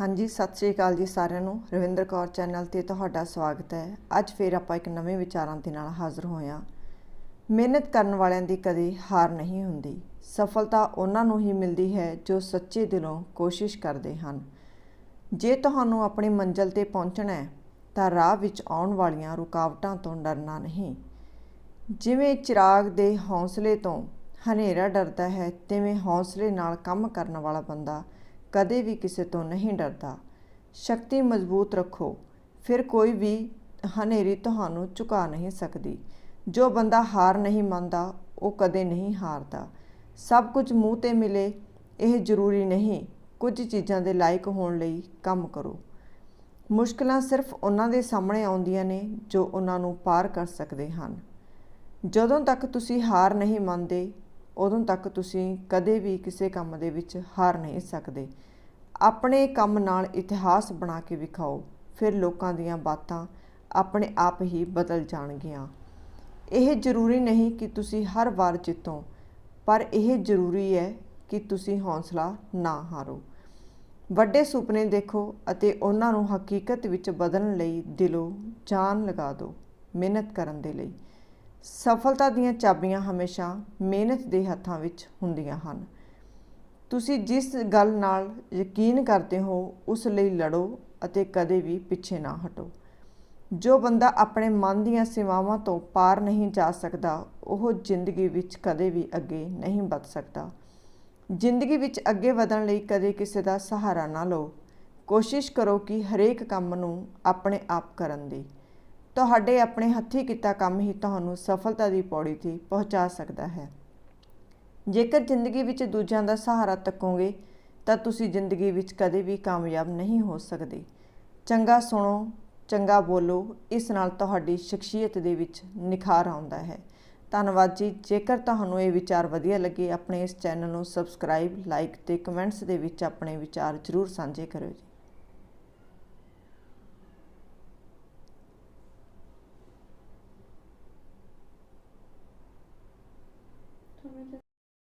ਹਾਂਜੀ, ਸਤਿ ਸ਼੍ਰੀ ਅਕਾਲ ਜੀ ਸਾਰਿਆਂ ਨੂੰ। ਰਵਿੰਦਰ ਕੌਰ ਚੈਨਲ ਤੇ ਤੁਹਾਡਾ ਸਵਾਗਤ ਹੈ। ਅੱਜ ਫੇਰ ਆਪਾਂ ਇੱਕ ਨਵੇਂ ਵਿਚਾਰਾਂ ਦੇ ਨਾਲ ਹਾਜ਼ਰ ਹੋਏ ਹਾਂ। ਮਿਹਨਤ ਕਰਨ ਵਾਲਿਆਂ ਦੀ ਕਦੇ ਹਾਰ ਨਹੀਂ ਹੁੰਦੀ। ਸਫਲਤਾ ਉਹਨਾਂ ਨੂੰ ਹੀ ਮਿਲਦੀ ਹੈ ਜੋ ਸੱਚੇ ਦਿਲੋਂ ਕੋਸ਼ਿਸ਼ ਕਰਦੇ ਹਨ। ਜੇ ਤੁਹਾਨੂੰ ਆਪਣੀ ਮੰਜ਼ਿਲ ਤੇ ਪਹੁੰਚਣਾ ਹੈ, ਤਾਂ ਰਾਹ ਵਿੱਚ ਆਉਣ ਵਾਲੀਆਂ ਰੁਕਾਵਟਾਂ ਤੋਂ ਡਰਨਾ ਨਹੀਂ। ਜਿਵੇਂ ਚਿਰਾਗ ਦੇ ਹੌਸਲੇ ਤੋਂ ਹਨੇਰਾ ਡਰਦਾ ਹੈ, ਤਿਵੇਂ ਹੌਸਲੇ ਨਾਲ ਕੰਮ ਕਰਨ ਵਾਲਾ ਬੰਦਾ ਕਦੇ ਵੀ ਕਿਸੇ ਤੋਂ ਨਹੀਂ ਡਰਦਾ। ਸ਼ਕਤੀ ਮਜ਼ਬੂਤ ਰੱਖੋ। ਫਿਰ ਕੋਈ ਵੀ ਹਨੇਰੀ ਤੁਹਾਨੂੰ ਝੁਕਾ ਨਹੀਂ ਸਕਦੀ। ਜੋ ਬੰਦਾ ਹਾਰ ਨਹੀਂ ਮੰਨਦਾ, ਉਹ ਕਦੇ ਨਹੀਂ ਹਾਰਦਾ। ਸਭ ਕੁਝ ਮੂੰਹ ਤੇ ਮਿਲੇ, ਇਹ ਜ਼ਰੂਰੀ ਨਹੀਂ। ਕੁਝ ਚੀਜ਼ਾਂ ਦੇ ਲਾਇਕ ਹੋਣ ਲਈ ਕੰਮ ਕਰੋ। ਮੁਸ਼ਕਲਾਂ ਸਿਰਫ ਉਹਨਾਂ ਦੇ ਸਾਹਮਣੇ ਆਉਂਦੀਆਂ ਨੇ, ਜੋ ਉਹਨਾਂ ਨੂੰ ਪਾਰ ਕਰ ਸਕਦੇ ਹਨ। ਜਦੋਂ ਤੱਕ ਤੁਸੀਂ ਹਾਰ ਨਹੀਂ ਮੰਨਦੇ, ਉਦੋਂ ਤੱਕ ਤੁਸੀਂ ਕਦੇ ਵੀ ਕਿਸੇ ਕੰਮ ਦੇ ਵਿੱਚ ਹਾਰ ਨਹੀਂ ਸਕਦੇ। ਆਪਣੇ ਕੰਮ ਨਾਲ ਇਤਿਹਾਸ ਬਣਾ ਕੇ ਵਿਖਾਓ, ਫਿਰ ਲੋਕਾਂ ਦੀਆਂ ਬਾਤਾਂ ਆਪਣੇ ਆਪ ਹੀ ਬਦਲ ਜਾਣਗੀਆਂ। ਇਹ ਜ਼ਰੂਰੀ ਨਹੀਂ ਕਿ ਤੁਸੀਂ ਹਰ ਵਾਰ ਜਿੱਤੋ, ਪਰ ਇਹ ਜ਼ਰੂਰੀ ਹੈ ਕਿ ਤੁਸੀਂ ਹੌਸਲਾ ਨਾ ਹਾਰੋ। ਵੱਡੇ ਸੁਪਨੇ ਦੇਖੋ ਅਤੇ ਉਹਨਾਂ ਨੂੰ ਹਕੀਕਤ ਵਿੱਚ ਬਦਲਣ ਲਈ ਦਿਲੋਂ ਜਾਨ ਲਗਾ ਦਿਓ, ਮਿਹਨਤ ਕਰਨ ਦੇ ਲਈ। ਸਫਲਤਾ ਦੀਆਂ ਚਾਬੀਆਂ ਹਮੇਸ਼ਾ ਮਿਹਨਤ ਦੇ ਹੱਥਾਂ ਵਿੱਚ ਹੁੰਦੀਆਂ ਹਨ। ਤੁਸੀਂ ਜਿਸ ਗੱਲ ਨਾਲ ਯਕੀਨ ਕਰਦੇ ਹੋ, ਉਸ ਲਈ ਲੜੋ ਅਤੇ ਕਦੇ ਵੀ ਪਿੱਛੇ ਨਾ ਹਟੋ। ਜੋ ਬੰਦਾ ਆਪਣੇ ਮਨ ਦੀਆਂ ਸੀਮਾਵਾਂ ਤੋਂ ਪਾਰ ਨਹੀਂ ਜਾ ਸਕਦਾ, ਉਹ ਜ਼ਿੰਦਗੀ ਵਿੱਚ ਕਦੇ ਵੀ ਅੱਗੇ ਨਹੀਂ ਵੱਧ ਸਕਦਾ। ਜ਼ਿੰਦਗੀ ਵਿੱਚ ਅੱਗੇ ਵਧਣ ਲਈ ਕਦੇ ਕਿਸੇ ਦਾ ਸਹਾਰਾ ਨਾ ਲਓ। ਕੋਸ਼ਿਸ਼ ਕਰੋ ਕਿ ਹਰੇਕ ਕੰਮ ਨੂੰ ਆਪਣੇ ਆਪ ਕਰਨ ਦੀ। ਤੁਹਾਡੇ ਆਪਣੇ ਹੱਥੀਂ ਕੀਤਾ ਕੰਮ ਹੀ ਤੁਹਾਨੂੰ ਸਫਲਤਾ ਦੀ ਪੌੜੀ ਤੇ ਪਹੁੰਚਾ ਸਕਦਾ ਹੈ। ਜੇਕਰ ਜ਼ਿੰਦਗੀ ਵਿੱਚ ਦੂਜਿਆਂ ਦਾ ਸਹਾਰਾ ਤੱਕੋਗੇ, ਤਾਂ ਤੁਸੀਂ ਜ਼ਿੰਦਗੀ ਵਿੱਚ ਕਦੇ ਵੀ ਕਾਮਯਾਬ ਨਹੀਂ ਹੋ ਸਕਦੇ। ਚੰਗਾ ਸੁਣੋ, ਚੰਗਾ ਬੋਲੋ, ਇਸ ਨਾਲ ਤੁਹਾਡੀ ਸ਼ਖਸੀਅਤ ਦੇ ਵਿੱਚ ਨਿਖਾਰ ਆਉਂਦਾ ਹੈ। ਧੰਨਵਾਦ ਜੀ। ਜੇਕਰ ਤੁਹਾਨੂੰ ਇਹ ਵਿਚਾਰ ਵਧੀਆ ਲੱਗੇ, ਆਪਣੇ ਇਸ ਚੈਨਲ ਨੂੰ ਸਬਸਕ੍ਰਾਈਬ, ਲਾਈਕ ਤੇ ਕਮੈਂਟਸ ਦੇ ਵਿੱਚ ਆਪਣੇ ਵਿਚਾਰ ਜ਼ਰੂਰ ਸਾਂਝੇ ਕਰਿਓ ਜੀ।